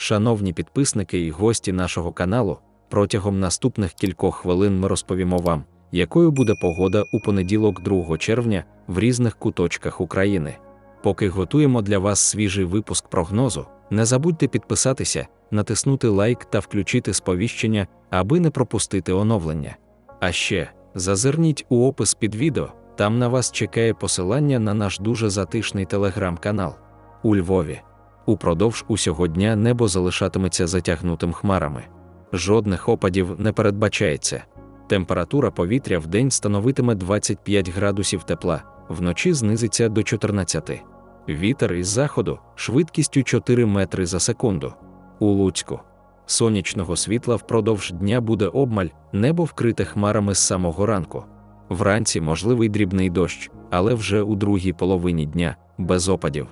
Шановні підписники і гості нашого каналу, протягом наступних кількох хвилин ми розповімо вам, якою буде погода у понеділок 2 червня в різних куточках України. Поки готуємо для вас свіжий випуск прогнозу, не забудьте підписатися, натиснути лайк та включити сповіщення, аби не пропустити оновлення. А ще зазирніть у опис під відео, там на вас чекає посилання на наш дуже затишний телеграм-канал. У Львові. Упродовж усього дня небо залишатиметься затягнутим хмарами. Жодних опадів не передбачається. Температура повітря в день становитиме 25 градусів тепла, вночі знизиться до 14. Вітер із заходу швидкістю 4 метри за секунду. У Луцьку. Сонячного світла впродовж дня буде обмаль, небо вкрите хмарами з самого ранку. Вранці можливий дрібний дощ, але вже у другій половині дня без опадів.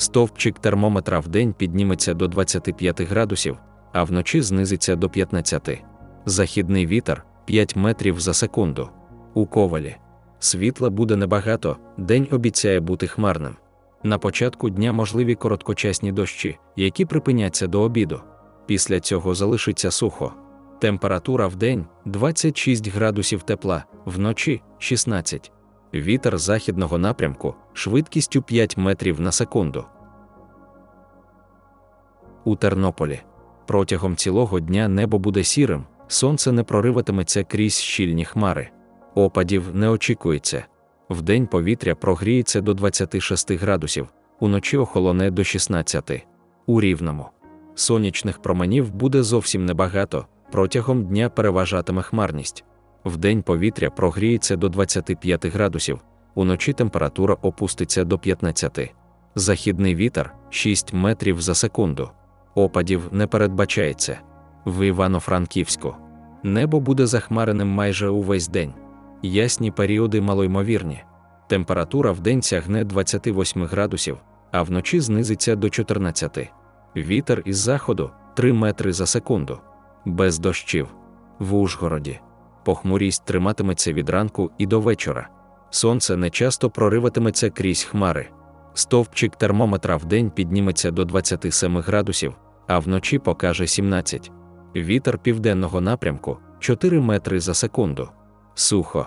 Стовпчик термометра в день підніметься до 25 градусів, а вночі знизиться до 15. Західний вітер 5 метрів за секунду. У ковалі. Світла буде небагато, день обіцяє бути хмарним. На початку дня можливі короткочасні дощі, які припиняться до обіду. Після цього залишиться сухо. Температура в день 26 градусів тепла, вночі 16. Вітер західного напрямку швидкістю 5 метрів на секунду. У Тернополі. Протягом цілого дня небо буде сірим, сонце не прориватиметься крізь щільні хмари. Опадів не очікується. Вдень повітря прогріється до 26 градусів, уночі охолоне до 16. У рівному. Сонячних променів буде зовсім небагато, протягом дня переважатиме хмарність. Вдень повітря прогріється до 25 градусів, уночі температура опуститься до 15. Західний вітер 6 метрів за секунду. Опадів не передбачається. В Івано-Франківську. Небо буде захмареним майже увесь день. Ясні періоди малоймовірні. Температура в день сягне 28 градусів, а вночі знизиться до 14. Вітер із заходу 3 метри за секунду. Без дощів. В Ужгороді. Похмурість триматиметься від ранку і до вечора. Сонце не часто прориватиметься крізь хмари. Стовпчик термометра в день підніметься до 27 градусів, а вночі покаже 17. Вітер південного напрямку 4 метри за секунду. Сухо.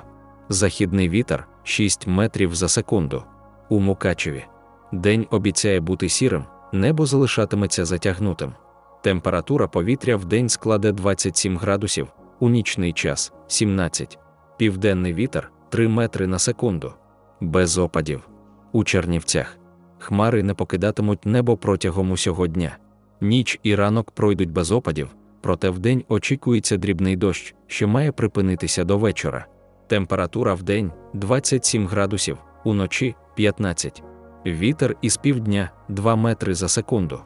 Західний вітер 6 метрів за секунду. У Мукачеві. День обіцяє бути сірим, небо залишатиметься затягнутим. Температура повітря в день складе 27 градусів, у нічний час 17. Південний вітер 3 метри на секунду. Без опадів. У Чернівцях. Хмари не покидатимуть небо протягом усього дня. Ніч і ранок пройдуть без опадів, проте вдень очікується дрібний дощ, що має припинитися до вечора. Температура в день 27 градусів, уночі 15. Вітер із півдня 2 метри за секунду.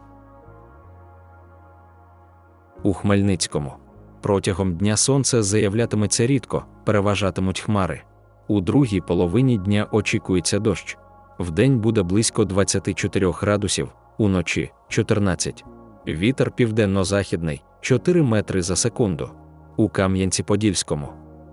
У Хмельницькому. Протягом дня сонце заявлятиметься рідко, переважатимуть хмари. У другій половині дня очікується дощ. Вдень буде близько 24 градусів, уночі 14. Вітер південно-західний 4 метри за секунду. У Кам'янці-Подільському.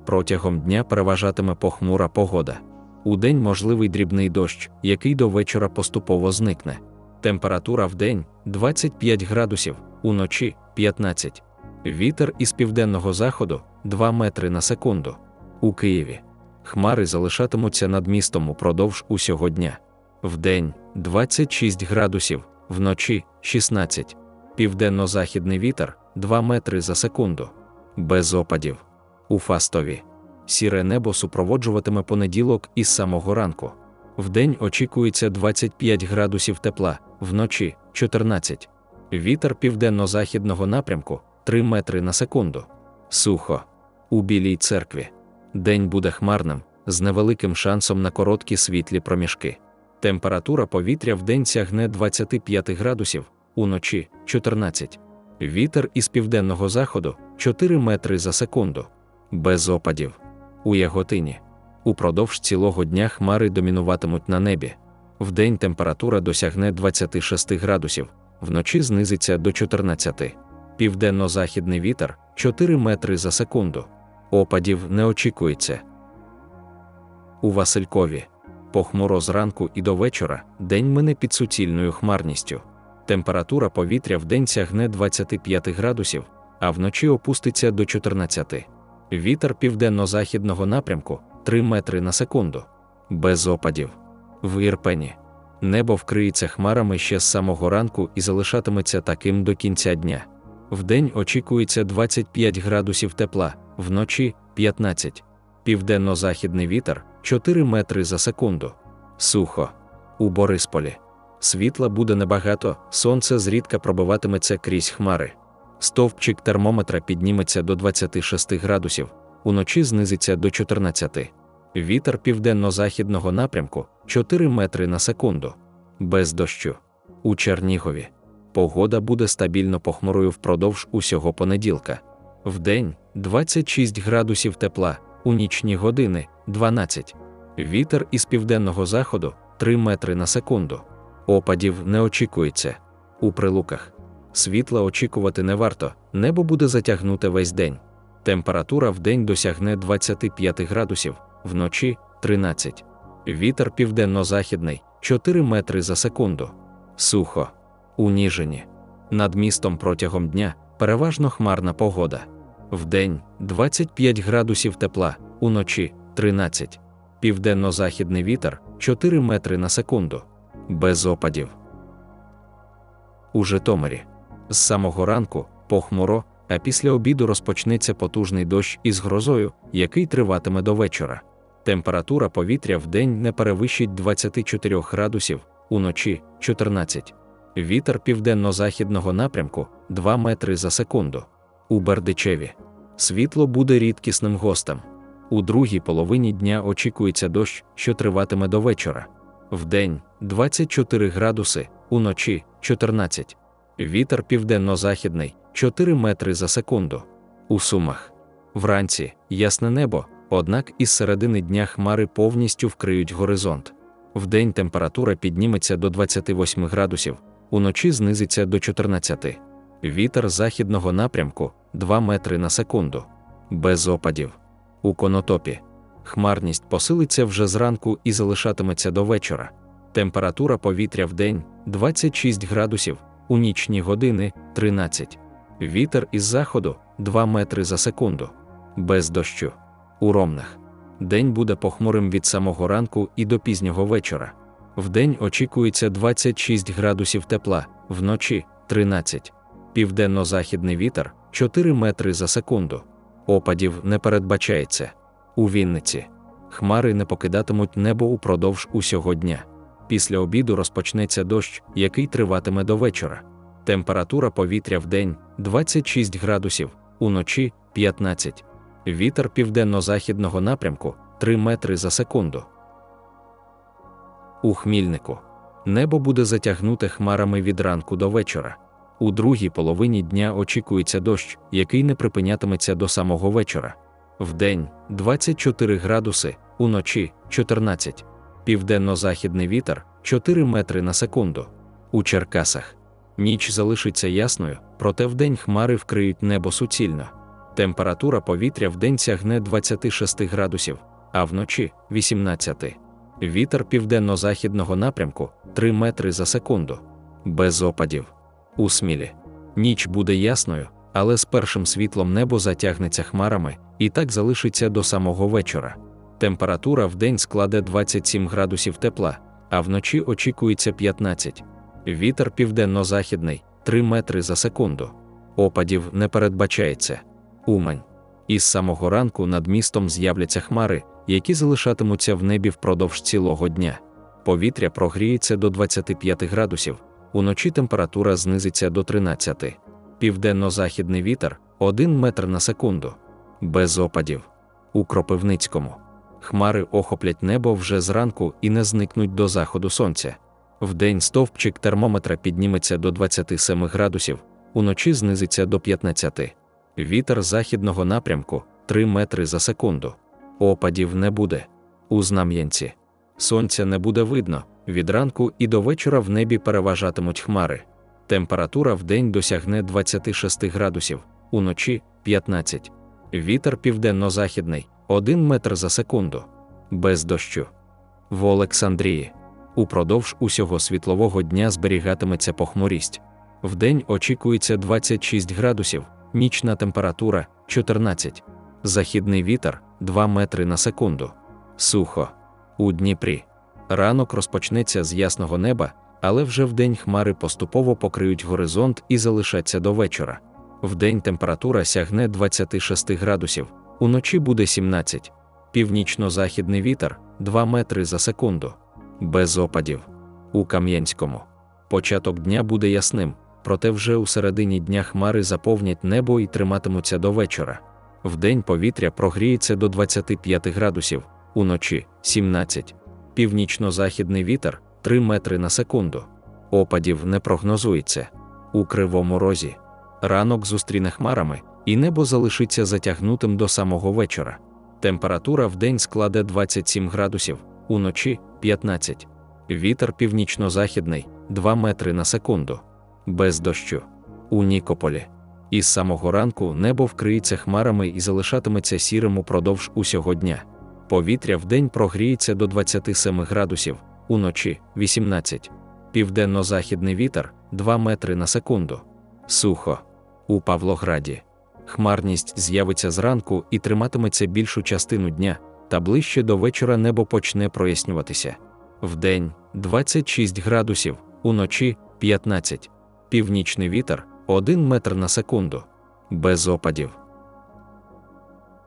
Протягом дня переважатиме похмура погода. Удень можливий дрібний дощ, який до вечора поступово зникне. Температура в день 25 градусів, уночі 15. Вітер із південного заходу 2 метри на секунду. У Києві. Хмари залишатимуться над містом упродовж усього дня. Вдень 26 градусів, вночі 16. Південно-західний вітер 2 метри за секунду. Без опадів. У Фастові. Сіре небо супроводжуватиме понеділок із самого ранку. Вдень очікується 25 градусів тепла, вночі 14. Вітер південно-західного напрямку 3 метри на секунду. Сухо. У Білій церкві. День буде хмарним, з невеликим шансом на короткі світлі проміжки. Температура повітря в день сягне 25 градусів, уночі 14. Вітер із південного заходу 4 метри за секунду. Без опадів. У Яготині. Упродовж цілого дня хмари домінуватимуть на небі. Вдень температура досягне 26 градусів, вночі знизиться до 14. Південно-західний вітер 4 метри за секунду. Опадів не очікується. У Василькові. Похмуро зранку і до вечора день мине під суцільною хмарністю. Температура повітря вдень сягне 25 градусів, а вночі опуститься до 14. Вітер південно-західного напрямку 3 метри на секунду. Без опадів. В Ірпені. Небо вкриється хмарами ще з самого ранку і залишатиметься таким до кінця дня. Вдень очікується 25 градусів тепла, вночі 15. Південно-західний вітер 4 метри за секунду. Сухо. У Борисполі. Світла буде небагато, сонце зрідка пробиватиметься крізь хмари. Стовпчик термометра підніметься до 26 градусів, уночі знизиться до 14. Вітер південно-західного напрямку 4 метри на секунду. Без дощу. У Чернігові. Погода буде стабільно похмурою впродовж усього понеділка. Вдень 26 градусів тепла, у нічні години 12. Вітер із південного заходу 3 метри на секунду. Опадів не очікується. У прилуках. Світла очікувати не варто, небо буде затягнуте весь день. Температура в день досягне 25 градусів, вночі 13. Вітер південно-західний 4 метри за секунду. Сухо. У. Над містом протягом дня переважно хмарна погода. Вдень 25 градусів тепла, уночі 13. Південно-західний вітер 4 метри на секунду. Без опадів. У Житомирі. З самого ранку похмуро, а після обіду розпочнеться потужний дощ із грозою, який триватиме до вечора. Температура повітря в день не перевищить 24 градусів, уночі 14. Вітер південно-західного напрямку 2 метри за секунду. У Бердичеві. Світло буде рідкісним гостем. У другій половині дня очікується дощ, що триватиме до вечора. Вдень 24 градуси, уночі 14. Вітер південно-західний 4 метри за секунду. У Сумах. Вранці ясне небо, однак із середини дня хмари повністю вкриють горизонт. Вдень температура підніметься до 28 градусів, уночі знизиться до 14. Вітер західного напрямку 2 метри на секунду. Без опадів. У конотопі. Хмарність посилиться вже зранку і залишатиметься до вечора. Температура повітря в день 26 градусів, у нічні години 13. Вітер із заходу 2 метри за секунду. Без дощу. У Ромнах. День буде похмурим від самого ранку і до пізнього вечора. Вдень очікується 26 градусів тепла, вночі 13. Південно-західний вітер 4 метри за секунду. Опадів не передбачається. У Вінниці. Хмари не покидатимуть небо упродовж усього дня. Після обіду розпочнеться дощ, який триватиме до вечора. Температура повітря в день 26 градусів, уночі 15. Вітер південно-західного напрямку 3 метри за секунду. У Хмільнику. Небо буде затягнуте хмарами від ранку до вечора. У другій половині дня очікується дощ, який не припинятиметься до самого вечора. Вдень 24 градуси, уночі 14. Південно-західний вітер 4 метри на секунду. У Черкасах. Ніч залишиться ясною, проте вдень хмари вкриють небо суцільно. Температура повітря вдень сягне 26 градусів, а вночі 18. Вітер південно-західного напрямку 3 метри за секунду. Без опадів. У смілі. Ніч буде ясною, але з першим світлом небо затягнеться хмарами і так залишиться до самого вечора. Температура в день складе 27 градусів тепла, а вночі очікується 15. Вітер південно-західний 3 метри за секунду. Опадів не передбачається. Умань. Із самого ранку над містом з'являться хмари, які залишатимуться в небі впродовж цілого дня. Повітря прогріється до 25 градусів, уночі температура знизиться до 13. Південно-західний вітер 1 метр на секунду. Без опадів. У Кропивницькому. Хмари охоплять небо вже зранку і не зникнуть до заходу сонця. Вдень стовпчик термометра підніметься до 27 градусів, уночі знизиться до 15. Вітер західного напрямку 3 метри за секунду. Опадів не буде. У Знам'янці. Сонця не буде видно, від ранку і до вечора в небі переважатимуть хмари. Температура в день досягне 26 градусів, уночі 15. Вітер південно-західний 1 метр за секунду. Без дощу. В Олександрії. Упродовж усього світлового дня зберігатиметься похмурість. Вдень очікується 26 градусів, нічна температура 14. Західний вітер 2 метри на секунду. Сухо. У Дніпрі. Ранок розпочнеться з ясного неба, але вже вдень хмари поступово покриють горизонт і залишаться до вечора. Вдень температура сягне 26 градусів, уночі буде 17. Північно-західний вітер 2 метри за секунду. Без опадів. У Кам'янському. Початок дня буде ясним, проте вже у середині дня хмари заповнять небо і триматимуться до вечора. Вдень повітря прогріється до 25 градусів, уночі 17. Північно-західний вітер 3 метри на секунду. Опадів не прогнозується. У кривому розі. Ранок зустріне хмарами, і небо залишиться затягнутим до самого вечора. Температура в день складе 27 градусів, уночі 15. Вітер північно-західний 2 метри на секунду. Без дощу. У Нікополі. Із самого ранку небо вкриється хмарами і залишатиметься сірим упродовж усього дня. Повітря в день прогріється до 27 градусів, уночі 18. Південно-західний вітер 2 метри на секунду. Сухо. У Павлограді. Хмарність з'явиться зранку і триматиметься більшу частину дня, та ближче до вечора небо почне прояснюватися. Вдень 26 градусів, уночі 15. Північний вітер 1 метр на секунду. Без опадів.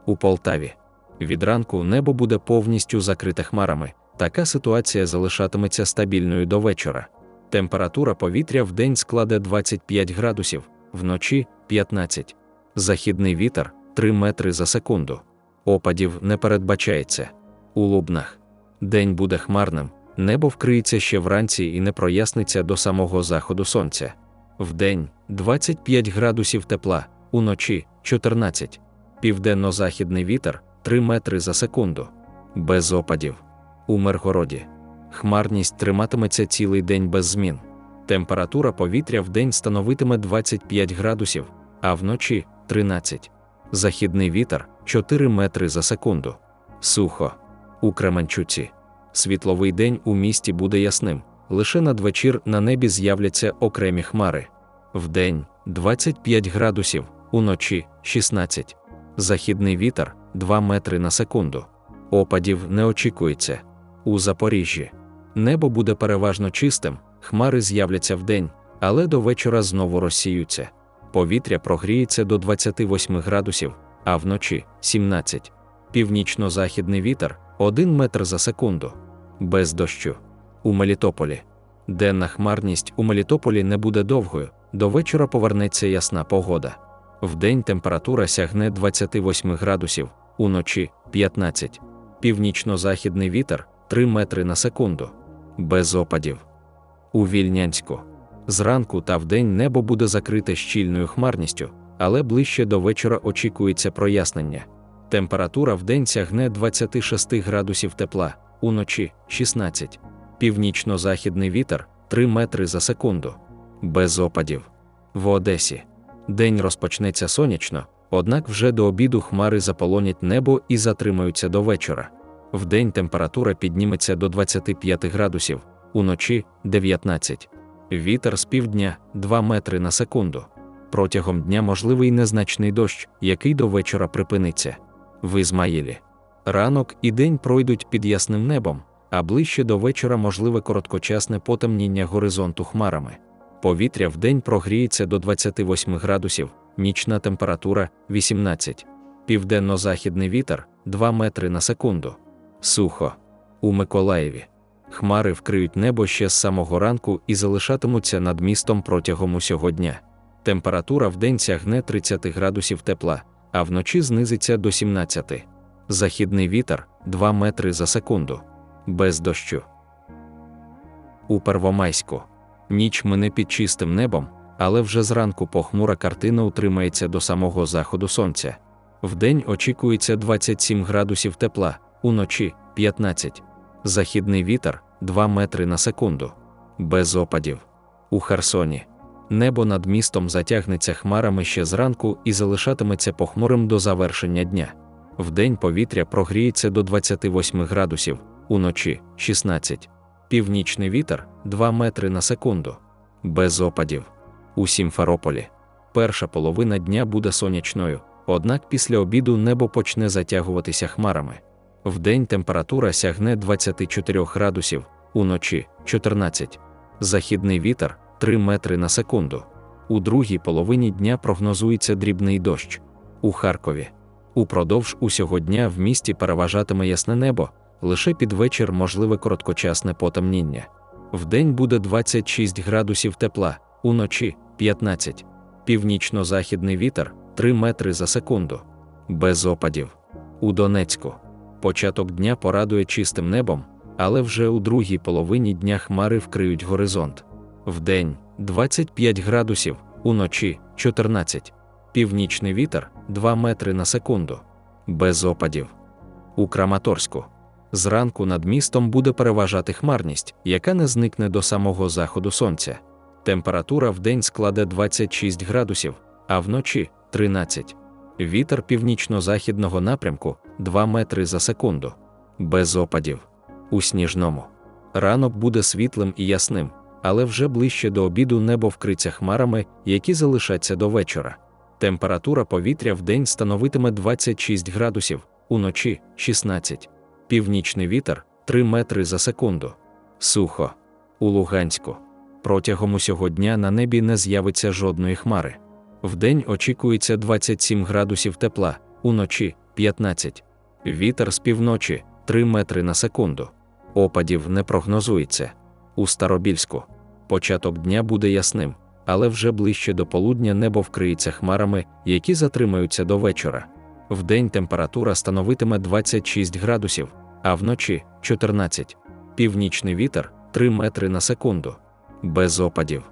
У Полтаві. Від ранку небо буде повністю закрите хмарами. Така ситуація залишатиметься стабільною до вечора. Температура повітря в день складе 25 градусів, вночі 15. Західний вітер 3 метри за секунду. Опадів не передбачається. У Лубнах. День буде хмарним, небо вкриється ще вранці і не проясниться до самого заходу сонця. Вдень 25 градусів тепла, уночі 14. Південно-західний вітер 3 метри за секунду. Без опадів. У Миргороді. Хмарність триматиметься цілий день без змін. Температура повітря в день становитиме 25 градусів, а вночі 13. Західний вітер 4 метри за секунду. Сухо. У Кременчуці. Світловий день у місті буде ясним. Лише надвечір на небі з'являться окремі хмари. Вдень 25 градусів, уночі 16. Західний вітер 2 метри на секунду. Опадів не очікується. У Запоріжжі. Небо буде переважно чистим, хмари з'являться вдень, але до вечора знову розсіються. Повітря прогріється до 28 градусів, а вночі 17. Північно-західний вітер 1 метр за секунду. Без дощу. У Мелітополі. Денна хмарність у Мелітополі не буде довгою, до вечора повернеться ясна погода. Вдень температура сягне 28 градусів, уночі 15. Північно-західний вітер 3 метри на секунду. Без опадів. У Вільнянську. Зранку та вдень небо буде закрите щільною хмарністю, але ближче до вечора очікується прояснення. Температура вдень сягне 26 градусів тепла, уночі 16. Північно-західний вітер 3 метри за секунду. Без опадів. В Одесі. День розпочнеться сонячно, однак вже до обіду хмари заполонять небо і затримаються до вечора. Вдень температура підніметься до 25 градусів, уночі 19. Вітер з півдня 2 метри на секунду. Протягом дня можливий незначний дощ, який до вечора припиниться. В Ізмаїлі. Ранок і день пройдуть під ясним небом, а ближче до вечора можливе короткочасне потемніння горизонту хмарами. Повітря в день прогріється до 28 градусів, нічна температура 18. Південно-західний вітер 2 метри на секунду. Сухо. У Миколаєві. Хмари вкриють небо ще з самого ранку і залишатимуться над містом протягом усього дня. Температура в день сягне 30 градусів тепла, а вночі знизиться до 17. Західний вітер 2 метри за секунду. Без дощу. У Первомайську. Ніч мине під чистим небом, але вже зранку похмура картина утримається до самого заходу сонця. Вдень очікується 27 градусів тепла, уночі 15. Західний вітер 2 метри на секунду. Без опадів. У Херсоні. Небо над містом затягнеться хмарами ще зранку і залишатиметься похмурим до завершення дня. Вдень повітря прогріється до 28 градусів, уночі 16. Північний вітер 2 метри на секунду. Без опадів. У Сімферополі. Перша половина дня буде сонячною, однак після обіду небо почне затягуватися хмарами. Вдень температура сягне 24 градусів, уночі 14. Західний вітер 3 метри на секунду. У другій половині дня прогнозується дрібний дощ. У Харкові. Упродовж усього дня в місті переважатиме ясне небо, лише під вечір можливе короткочасне потемніння. Вдень буде 26 градусів тепла, уночі 15. Північно-західний вітер 3 метри за секунду. Без опадів. У Донецьку. Початок дня порадує чистим небом, але вже у другій половині дня хмари вкриють горизонт. Вдень 25 градусів, уночі 14. Північний вітер 2 метри на секунду. Без опадів. У Краматорську. Зранку над містом буде переважати хмарність, яка не зникне до самого заходу сонця. Температура в день складе 26 градусів, а вночі 13. Вітер північно-західного напрямку 2 метри за секунду. Без опадів. У сніжному. Ранок буде світлим і ясним, але вже ближче до обіду небо вкриться хмарами, які залишаться до вечора. Температура повітря в день становитиме 26 градусів, уночі 16. Північний вітер 3 метри за секунду. Сухо. У Луганську. Протягом усього дня на небі не з'явиться жодної хмари. Вдень очікується 27 градусів тепла, уночі 15. Вітер з півночі 3 метри на секунду. Опадів не прогнозується. У Старобільську. Початок дня буде ясним, але вже ближче до полудня небо вкриється хмарами, які затримаються до вечора. Вдень температура становитиме 26 градусів, а вночі 14. Північний вітер 3 метри на секунду. Без опадів.